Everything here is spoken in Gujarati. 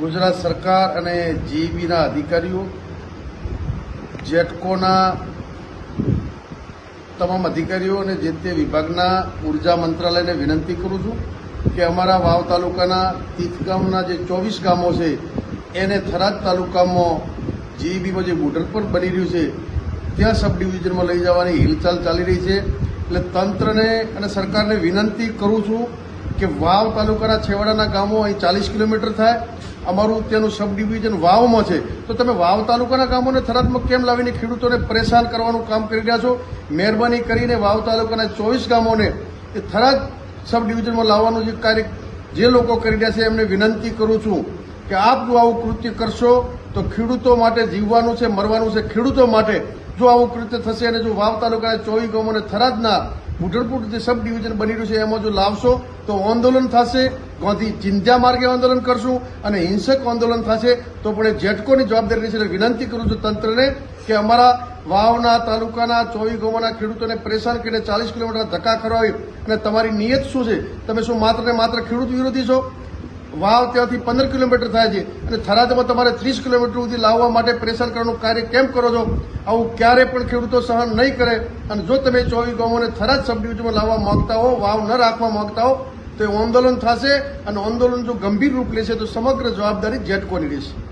ગુજરાત સરકાર અને જીઈબીના અધિકારીઓ, જેટકોના તમામ અધિકારીઓ અને જે તે વિભાગના ઊર્જા મંત્રાલયને વિનંતી કરું છું કે અમારા વાવ તાલુકાના તીથ ગામના જે ચોવીસ ગામો છે, એને થરાદ તાલુકામાં જીઈબીમાં જે બોર્ડર પર બની રહ્યું છે, ત્યાં સબ ડિવિઝનમાં લઈ જવાની હિલચાલ ચાલી રહી છે. એટલે તંત્રને અને સરકારને વિનંતી કરું છું કે વાવ તાલુકાના છેવાડાના ગામો અહીં ચાલીસ કિલોમીટર થાય. અમારું ત્યાંનું સબ ડિવિઝન વાવમાં છે. તો તમે વાવ તાલુકાના ગામોને થરાદમાં કેમ લાવીને ખેડૂતોને પરેશાન કરવાનું કામ કરી રહ્યા છો? મહેરબાની કરીને વાવ તાલુકાના ચોવીસ ગામોને એ થરાદ સબ ડિવિઝનમાં લાવવાનું જે કાર્ય જે લોકો કરી રહ્યા છે, એમને વિનંતી કરું છું. કે આપ જો આવું કૃત્ય કરશો, તો ખેડૂતો માટે જીવવાનું છે, મરવાનું છે. ખેડૂતો માટે જો આવું કૃત્ય થશે અને જો વાવ તાલુકાના ચોવીસ ગામોને થરાદના મુઢરપુર જે સબ ડિવિઝન બની રહ્યું છે, એમાં જો લાવશો, તો આંદોલન થશે. ગાંધી ચિંધ્યા માર્ગે આંદોલન કરશું અને હિંસક આંદોલન થશે. તો પણ એ જેટકોની જવાબદારી એટલે વિનંતી કરું છું તંત્રને કે અમારા વાવના તાલુકાના ચોવી ગામોના ખેડૂતોને પરેશાન કરીને ચાલીસ કિલોમીટર ધક્કા ખરવાવી અને તમારી નિયત શું છે? તમે શું માત્ર ને માત્ર ખેડૂત વિરોધી છો? વાવ ત્યાંથી પંદર કિલોમીટર થાય છે. અને થરાદમાં તમારે ત્રીસ કિલોમીટર સુધી લાવવા માટે પ્રેશર કરવાનું કાર્ય કેમ કરો છો? આવું ક્યારે પણ ખેડૂતો સહન નહીં કરે. અને જો તમે ચોવીસ ગામોને થરાદ સબ ડિવિઝનમાં લાવવા માંગતા હો, વાવ ન રાખવા માંગતા હો, તો આંદોલન થશે. અને આંદોલન જો ગંભીર રૂપ લેશે, તો સમગ્ર જવાબદારી જેટકોની રહેશે.